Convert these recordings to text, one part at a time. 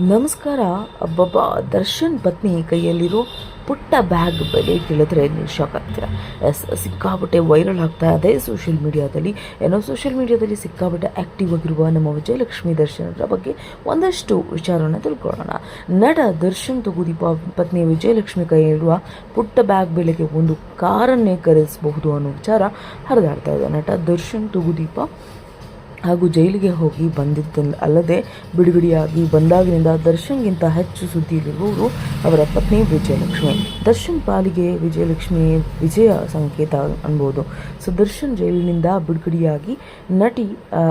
ನಮಸ್ಕಾರ, ಅಬ್ಬಬ್ಬ, ದರ್ಶನ್ ಪತ್ನಿ ಕೈಯಲ್ಲಿರೋ ಪುಟ್ಟ ಬ್ಯಾಗ್ ಬೆಲೆ ಕೇಳಿದ್ರೆ ನೀವು ಶಾಕ್ ಆಗ್ತೀರಾ. ಎಸ್, ಸಿಕ್ಕಾಪಟ್ಟೆ ವೈರಲ್ ಆಗ್ತಾ ಇದೆ ಸೋಷಿಯಲ್ ಮೀಡಿಯಾದಲ್ಲಿ ಏನೋ ಸೋಷಿಯಲ್ ಮೀಡಿಯಾದಲ್ಲಿ ಸಿಕ್ಕಾಬಟ್ಟೆ ಆ್ಯಕ್ಟಿವ್ ಆಗಿರುವ ನಮ್ಮ ವಿಜಯಲಕ್ಷ್ಮಿ ದರ್ಶನ್ ಬಗ್ಗೆ ಒಂದಷ್ಟು ವಿಚಾರವನ್ನು ತಿಳ್ಕೊಳ್ಳೋಣ. ನಟ ದರ್ಶನ್ ತಗುದೀಪ ಪತ್ನಿ ವಿಜಯಲಕ್ಷ್ಮಿ ಕೈಯಲ್ಲಿರುವ ಪುಟ್ಟ ಬ್ಯಾಗ್ ಬೆಲೆಗೆ ಒಂದು ಕಾರನ್ನೇ ಖರೀದಿಸಬಹುದು ಅನ್ನೋ ವಿಚಾರ ಹರಿದಾಡ್ತಾ ಇದೆ. ನಟ ದರ್ಶನ್ ತಗುದೀಪ ಹಾಗೂ ಜೈಲಿಗೆ ಹೋಗಿ ಬಂದಿದ್ದ ಅಲ್ಲದೆ ಬಿಡುಗಡೆಯಾಗಿ ಬಂದಾಗಿನಿಂದ ದರ್ಶನ್ಗಿಂತ ಹೆಚ್ಚು ಸುದ್ದಿಯಲ್ಲಿರುವವರು ಅವರ ಪತ್ನಿ ವಿಜಯಲಕ್ಷ್ಮಿ. ದರ್ಶನ್ ಪಾಲಿಗೆ ವಿಜಯಲಕ್ಷ್ಮಿ ವಿಜಯ ಸಂಕೇತ ಅನ್ಬೋದು. ಸೊ ದರ್ಶನ್ ಜೈಲಿನಿಂದ ಬಿಡುಗಡೆಯಾಗಿ ನಟಿ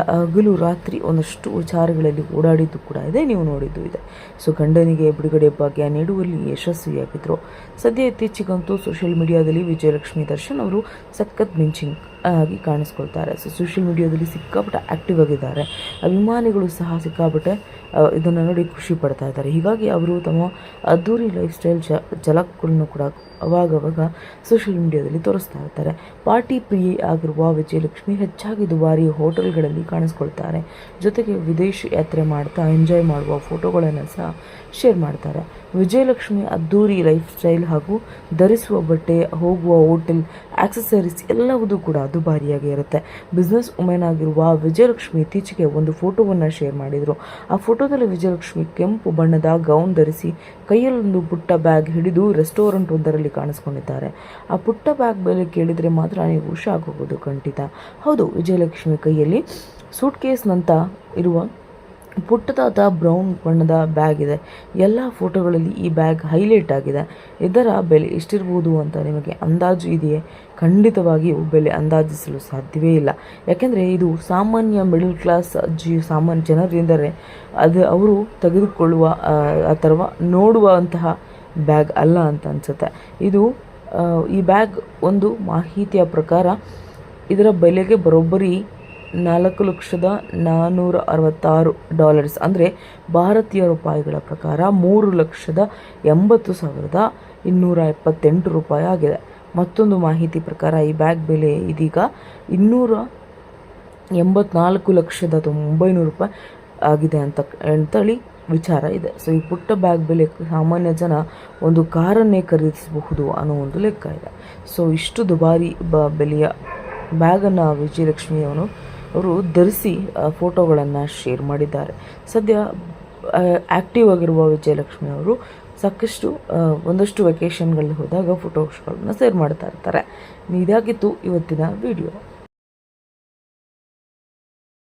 ಹಗಲು ರಾತ್ರಿ ಒಂದಷ್ಟು ವಿಚಾರಗಳಲ್ಲಿ ಓಡಾಡಿದ್ದು ಕೂಡ ಇದೆ, ನೀವು ನೋಡಿದ್ದು ಇದೆ. ಸೊ, ಗಂಡನಿಗೆ ಬಿಡುಗಡೆ ಭಾಗ್ಯ ನೀಡುವಲ್ಲಿ ಯಶಸ್ವಿಯಾಗಿದ್ದರು ಸದ್ಯ ಇತ್ತೀಚೆಗಂತೂ ಸೋಷಿಯಲ್ ಮೀಡಿಯಾದಲ್ಲಿ ವಿಜಯಲಕ್ಷ್ಮಿ ದರ್ಶನ್ ಅವರು ಸಖತ್ ಮಿಂಚಿಂಗ್ ಆಗಿ ಕಾಣಿಸ್ಕೊಳ್ತಾರೆ. ಸೊ ಸೋಷಿಯಲ್ ಮೀಡಿಯಾದಲ್ಲಿ ಸಿಕ್ಕಾಪಟ್ಟೆ ಆ್ಯಕ್ಟಿವ್ ಆಗಿದ್ದಾರೆ. ಅಭಿಮಾನಿಗಳು ಸಹ ಸಿಕ್ಕಾಪಟ್ಟೆ ಇದನ್ನು ನೋಡಿ ಖುಷಿ ಪಡ್ತಾ ಇದ್ದಾರೆ. ಹೀಗಾಗಿ ಅವರು ತಮ್ಮ ಅದ್ದೂರಿ ಲೈಫ್ ಸ್ಟೈಲ್ ಜ ಜಲಕ್ಗಳನ್ನು ಕೂಡ ಅವಾಗವಾಗ ಸೋಷಿಯಲ್ ಮೀಡಿಯಾದಲ್ಲಿ ತೋರಿಸ್ತಾ ಇರ್ತಾರೆ. ಪಾರ್ಟಿ ಪ್ರಿಯ ಆಗಿರುವ ವಿಜಯಲಕ್ಷ್ಮಿ ಹೆಚ್ಚಾಗಿ ದುಬಾರಿ ಹೋಟೆಲ್ಗಳಲ್ಲಿ ಕಾಣಿಸ್ಕೊಳ್ತಾರೆ. ಜೊತೆಗೆ ವಿದೇಶ ಯಾತ್ರೆ ಮಾಡ್ತಾ ಎಂಜಾಯ್ ಮಾಡುವ ಫೋಟೋಗಳನ್ನು ಸಹ ಶೇರ್ ಮಾಡ್ತಾರೆ. ವಿಜಯಲಕ್ಷ್ಮಿ ಅದ್ದೂರಿ ಲೈಫ್ ಸ್ಟೈಲ್ ಹಾಗೂ ಧರಿಸುವ ಬಟ್ಟೆ, ಹೋಗುವ ಹೋಟೆಲ್ ಆಕ್ಸೆಸರೀಸ್ ಎಲ್ಲವೂ ಕೂಡ ದುಬಾರಿಯಾಗಿ ಇರುತ್ತೆ. ಬಿಸ್ನೆಸ್ ವುಮೆನ್ ಆಗಿರುವ ವಿಜಯಲಕ್ಷ್ಮಿ ಇತ್ತೀಚೆಗೆ ಒಂದು ಫೋಟೋವನ್ನು ಶೇರ್ ಮಾಡಿದರು. ಆ ಫೋಟೋದಲ್ಲಿ ವಿಜಯಲಕ್ಷ್ಮಿ ಕೆಂಪು ಬಣ್ಣದ ಗೌನ್ ಧರಿಸಿ ಕೈಯಲ್ಲೊಂದು ಪುಟ್ಟ ಬ್ಯಾಗ್ ಹಿಡಿದು ರೆಸ್ಟೋರೆಂಟ್ ಒಂದರಲ್ಲಿ ಕಾಣಿಸ್ಕೊಂಡಿದ್ದಾರೆ. ಆ ಪುಟ್ಟ ಬ್ಯಾಗ್ ಬೆಲೆ ಕೇಳಿದರೆ ಮಾತ್ರ ನೀವು ಶಾಕ್ ಹೋಗೋದು ಖಂಡಿತ. ಹೌದು, ವಿಜಯಲಕ್ಷ್ಮಿ ಕೈಯಲ್ಲಿ ಸೂಟ್ ಕೇಸ್ನಂತ ಇರುವ ಪುಟ್ಟದಾದ ಬ್ರೌನ್ ಬಣ್ಣದ ಬ್ಯಾಗ್ ಇದೆ. ಎಲ್ಲ ಫೋಟೋಗಳಲ್ಲಿ ಈ ಬ್ಯಾಗ್ ಹೈಲೈಟ್ ಆಗಿದೆ. ಇದರ ಬೆಲೆ ಎಷ್ಟಿರ್ಬೋದು ಅಂತ ನಿಮಗೆ ಅಂದಾಜು ಇದೆಯೇ? ಖಂಡಿತವಾಗಿಯೂ ಬೆಲೆ ಅಂದಾಜಿಸಲು ಸಾಧ್ಯವೇ ಇಲ್ಲ. ಯಾಕೆಂದರೆ ಇದು ಸಾಮಾನ್ಯ ಮಿಡಲ್ ಕ್ಲಾಸ್ ಜಿ ಸಾಮಾನ್ಯ ಜನರೆಂದರೆ ಅದು ಅವರು ತೆಗೆದುಕೊಳ್ಳುವ ಅಥವಾ ನೋಡುವಂತಹ ಬ್ಯಾಗ್ ಅಲ್ಲ ಅಂತ ಅನಿಸುತ್ತೆ. ಇದು ಈ ಬ್ಯಾಗ್ ಒಂದು ಮಾಹಿತಿಯ ಪ್ರಕಾರ ಇದರ ಬೆಲೆಗೆ ಬರೋಬ್ಬರಿ ನಾಲ್ಕು ಲಕ್ಷದ ನಾನ್ನೂರ ಅರವತ್ತಾರು ಡಾಲರ್ಸ್. ಅಂದರೆ ಭಾರತೀಯ ರೂಪಾಯಿಗಳ ಪ್ರಕಾರ ಮೂರು ಲಕ್ಷದ ಎಂಬತ್ತು ಸಾವಿರದ ಇನ್ನೂರ ಎಪ್ಪತ್ತೆಂಟು ರೂಪಾಯಿ ಆಗಿದೆ. ಮತ್ತೊಂದು ಮಾಹಿತಿ ಪ್ರಕಾರ ಈ ಬ್ಯಾಗ್ ಬೆಲೆ ಇದೀಗ ಇನ್ನೂರ ಎಂಬತ್ನಾಲ್ಕು ಲಕ್ಷದ ಒಂಬೈನೂರು ರೂಪಾಯಿ ಆಗಿದೆ ಅಂತ ಅಂತೇಳಿ ವಿಚಾರ ಇದೆ. ಸೊ ಈ ಪುಟ್ಟ ಬ್ಯಾಗ್ ಬೆಲೆ ಸಾಮಾನ್ಯ ಜನ ಒಂದು ಕಾರನ್ನೇ ಖರೀದಿಸಬಹುದು ಅನ್ನೋ ಒಂದು ಲೆಕ್ಕ ಇದೆ. ಸೊ ಇಷ್ಟು ದುಬಾರಿ ಬ, ಬೆಲೆಯ ಬ್ಯಾಗನ್ನು ವಿಜಯಲಕ್ಷ್ಮಿಯವನು ಅವರು ಧರಿಸಿ ಫೋಟೋಗಳನ್ನು ಶೇರ್ ಮಾಡಿದ್ದಾರೆ. ಸದ್ಯ ಆ್ಯಕ್ಟಿವ್ ಆಗಿರುವ ವಿಜಯಲಕ್ಷ್ಮಿ ಅವರು ಸಾಕಷ್ಟು ಒಂದಷ್ಟು ವೆಕೇಷನ್ಗಳಲ್ಲಿ ಹೋದಾಗ ಫೋಟೋಸ್ಗಳನ್ನ ಶೇರ್ ಮಾಡ್ತಾ ಇರ್ತಾರೆ. ಇದಾಗಿತ್ತು ಇವತ್ತಿನ ವಿಡಿಯೋ